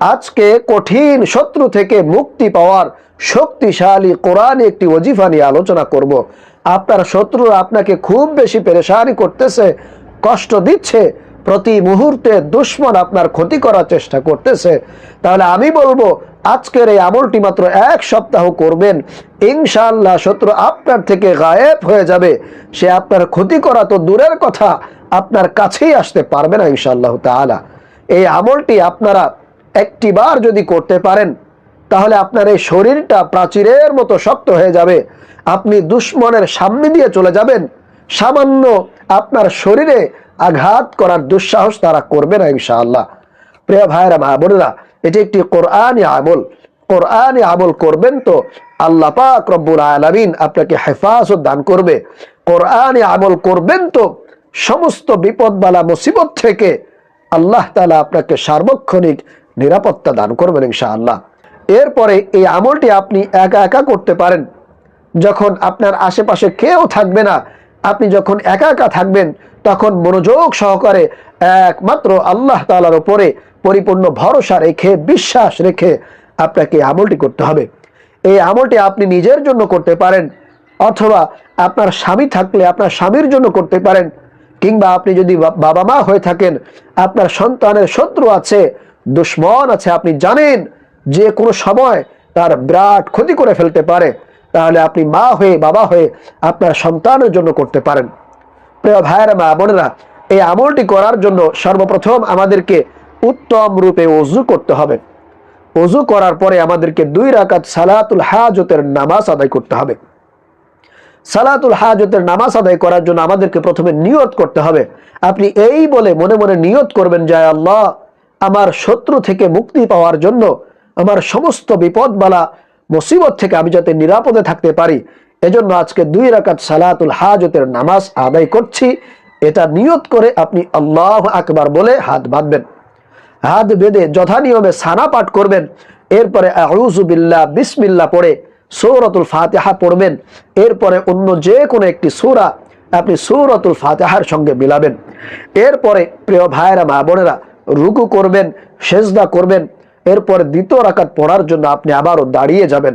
আজকে কঠিন শত্রু থেকে মুক্তি পাওয়ার শক্তিশালী কোরআন একটি ওজিফা নিয়ে আলোচনা করব। আপনার শত্রু আপনাকে খুব বেশি পেরেশানি করতেছে, কষ্ট দিচ্ছে, প্রতি মুহূর্তে দুশ্মন আপনার ক্ষতি করার চেষ্টা করতেছে। তাহলে আমি বলব, আজকের এই আমলটি মাত্র এক সপ্তাহ করবেন। ইনশাআল্লাহ শত্রু আপনার থেকে গায়েব হয়ে যাবে। সে আপনার ক্ষতি করা তো দূরের কথা, আপনার কাছেই আসতে পারবে না ইনশাআল্লাহ তাআলা। এই আমলটি আপনারা একটিবার যদি করতে পারেন, তাহলে আপনার এই শরীরটা প্রাচীরের মতো শক্ত হয়ে যাবে। আপনি দুশ্মনের সামনে দিয়ে চলে যাবেন। সামান্য আপনার শরীরে আঘাত করার দুঃসাহস তারা করবে না, ইনশাআল্লাহ। প্রিয় ভাইরা মা বোনেরা, এটি একটি কোরআনই আমল। কোরআনই আমল করবেন তো আল্লাহ পাক রব্বুল আলামিন আপনাকে হেফাজত দান করবে। কোরআনই আমল করবেন তো সমস্ত বিপদবালা মুসিবত থেকে আল্লাহ তালা আপনাকে সার্বক্ষণিক নিরাপত্তা দান করবেন ইনশাআল্লাহ। এরপরে এই আমলটি আপনি একা একা করতে পারেন। যখন আপনার আশেপাশে কেউ থাকবে না, আপনি যখন একা একা থাকবেন, তখন মনোযোগ সহকারে একমাত্র আল্লাহ তালার উপরে পরিপূর্ণ ভরসা রেখে, বিশ্বাস রেখে আপনাকে আমলটি করতে হবে। এই আমলটি আপনি নিজের জন্য করতে পারেন, অথবা আপনার স্বামী থাকলে আপনার স্বামীর জন্য করতে পারেন, কিংবা আপনি যদি বাবা মা হয়ে থাকেন, আপনার সন্তানের শত্রু আছে দুশ্মন আছে, আপনি জানেন যে কোনো সময় তার বিরাট ক্ষতি করে ফেলতে পারে। তাহলে আপনি মা হয়ে, বাবা হয়ে আপনার সন্তানের জন্য করতে পারেন। প্রিয় ভাইয়েরা, মা বোনেরা, এই আমলটি করার জন্য সর্বপ্রথম আমাদেরকে উত্তম রূপে অজু করতে হবে। অজু করার পরে আমাদেরকে দুই রাকাত সালাতুল হাজতের নামাজ আদায় করতে হবে। সালাতুল হাজতের নামাজ আদায় করার জন্য আমাদেরকে প্রথমে নিয়ত করতে হবে। আপনি এই বলে মনে মনে নিয়ত করবেন যায় আল্লাহ আমার শত্রু থেকে মুক্তি পাওয়ার জন্য আমার সমস্ত বিপদবালা, মুসিবত থেকে আমি যাতে নিরাপদে থাকতে পারি। এজন্য আজকে দুই রাকাত সালাতুল হাজতের নামাজ আদায় করছি। এটা নিয়ত করে আপনি আল্লাহ আকবার বলে হাত বাঁধবেন। হাত বেঁধে যথা নিয়মে সানা পাঠ করবেন। এরপরে আউজুবিল্লাহ বিসমিল্লা পড়ে সৌরতুল ফাতেহা পড়বেন। এরপরে অন্য যে কোনো একটি সূরা আপনি সৌরতুল ফাতেহার সঙ্গে মিলাবেন। এরপরে প্রিয় ভাইয়েরা, মা বোনেরা রুকু করবেন, সেজদা করবেন, এরপরে দ্বিতীয় রাকাত পড়ার জন্য আপনি আবারও দাঁড়িয়ে যাবেন।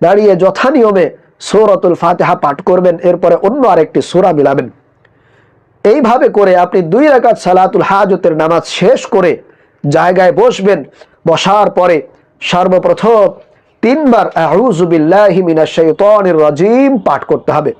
দাঁড়িয়ে যথা নিয়মে সৌরতুল ফাতেহা পাঠ করবেন, এরপরে অন্য আরেকটি সূরা মিলাবেন। এইভাবে করে আপনি দুই রাকাত সালাতুল হাজতের নামাজ শেষ করে জায়গায় বসবেন, বসার পরে সর্বপ্রথম তিনবার আউজুবিল্লাহি মিনাশ শাইতানির রাজিম পাঠ করতে হবে।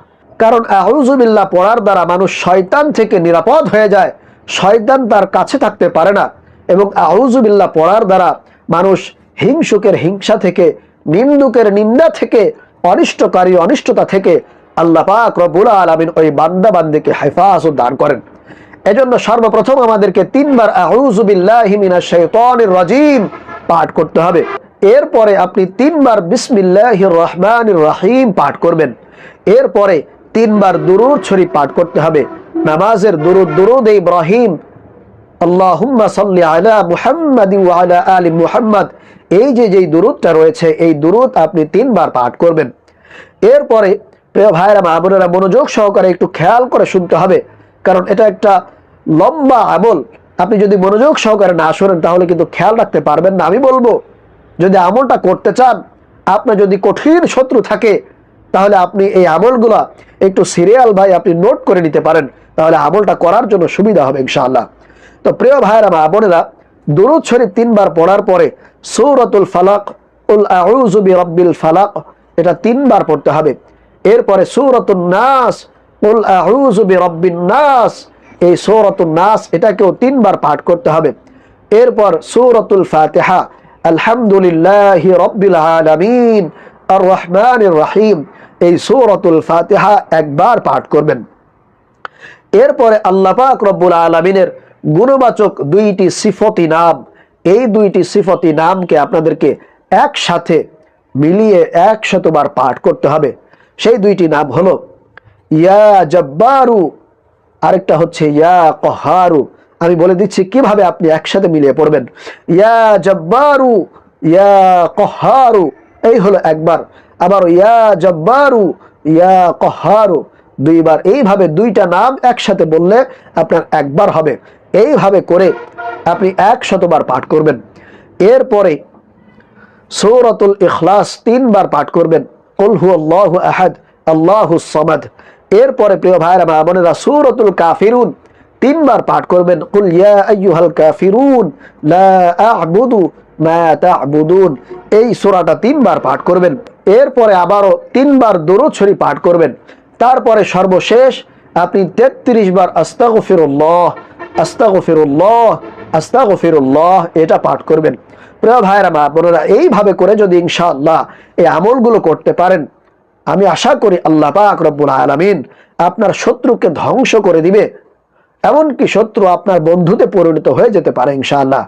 কারণ আউজুবিল্লাহ পড়ার দ্বারা মানুষ শয়তান থেকে নিরাপদ হয়ে যায়। শয়তান তার কাছে থাকতে পারে না এবং আউজুবিল্লাহ পড়ার দ্বারা মানুষ হিংসুকের হিংসা থেকে, নিন্দুকের নিন্দা থেকে, অনিষ্টকারী অনিষ্টতা থেকে আল্লাহ পাক রব্বুল আলামিন ওই বান্দা বান্দিকে হেফাজত দান করেন। এজন্য সর্বপ্রথম আমাদেরকে তিনবার রাজিম পাঠ করতে হবে। এরপরে আপনি তিনবার বিসমিল্লাহির রহমানির রহিম পাঠ করবেন। এরপরে তিনবার দুরূদ শরীফ পাঠ করতে হবে। নামাজের দুরূদ দুরূদ ইব্রাহিম। আল্লাহুম্মা সাল্লি আলা মুহাম্মাদ আলা আলি এই যে, যেই দুরূদটা রয়েছে, এই দুরূদ আপনি তিনবার পাঠ করবেন। এরপরে প্রিয় ভাইরা মা বোনেরা, মনোযোগ সহকারে একটু খেয়াল করে শুনতে হবে। কারণ এটা একটা লম্বা আমল। আপনি যদি মনোযোগ সহকারে না শোনেন, তাহলে কিন্তু খেয়াল রাখতে পারবেন না। আমি বলব, যদি আমলটা করতে চান, আপনার যদি কঠিন শত্রু থাকে, তাহলে আপনি এই আমলগুলা একটু সিরিয়াল ভাই আপনি নোট করে নিতে পারেন। তাহলে আমলটা করার জন্য সুবিধা হবে ইনশাআল্লাহ। তো প্রিয় ভাইরা মা বোনেরা, দুরুদ শরীফ তিনবার পড়ার পরে সৌরতুল ফালাক, উল আউযু বিরাব্বিল ফালাক, এটা তিনবার পড়তে হবে। এরপরে সূরাতুন নাস, উল আউযু বিরাব্বিন নাস, এই সূরাতুন নাস এটাকেও তিনবার পাঠ করতে হবে। এরপর সূরাতুল ফাতিহা, আলহামদুলিল্লাহি রাব্বিল আলামিন, আর রহমানির রহিম, এই সূরাতুল ফাতিহা একবার পাঠ করবেন। এরপরে আল্লাহ পাক রব্বুল আলমিনের গুণবাচক দুইটি সিফতি নাম, এই দুইটি সিফতি নামকে আপনাদেরকে একসাথে মিলিয়ে একশতবার পাঠ করতে হবে। সেই দুইটি নাম হলো ইয়া জব্বারু, আরেকটা হচ্ছে ইয়া কহারু। আমি বলে দিচ্ছি, কীভাবে আপনি একসাথে মিলিয়ে পড়বেন? ইয়া জব্বারু, ইয়া কহারু, এই হলো একবার। আবার ইয়া জব্বারু, ইয়া কহারু। দুইবার। এইভাবে দুইটা নাম একসাথে বললে আপনার একবার হবে। এইভাবে করে আপনি এক শতবার পাঠ করবেন। এরপরে সৌরতুল ইখলাস তিনবার পাঠ করবেন। কুল হু আল্লাহ আহাদ, আল্লাহ সমাদ। এরপরে প্রিয় ভাইরা মা বোনেরা, সূরাতুল কাফিরুন তিনবার পাঠ করবেন। কুল ইয়া আইয়ুহাল কাফিরুন, লা আ'বুদু মা তা'বুদুন। এই সূরাটা তিনবার পাঠ করবেন। এরপরে আবারও তিনবার দরুদ শরীফ পাঠ করবেন। তারপরে সর্বশেষ আপনি 33 বার আস্তাগফিরুল্লাহ আস্তাগফিরুল্লাহ আস্তাগফিরুল্লাহ, এটা পাঠ করবেন। প্রিয় ভাইরা মা বোনেরা, এইভাবে করে যদি ইনশাআল্লাহ এই আমলগুলো করতে পারেন, আমি আশা করি আল্লাহ পাক রব্বুল আলামিন আপনার শত্রুকে ধ্বংস করে দিবে। এমনকি শত্রু আপনার বন্ধুতে পরিণত হয়ে যেতে পারে ইনশাআল্লাহ।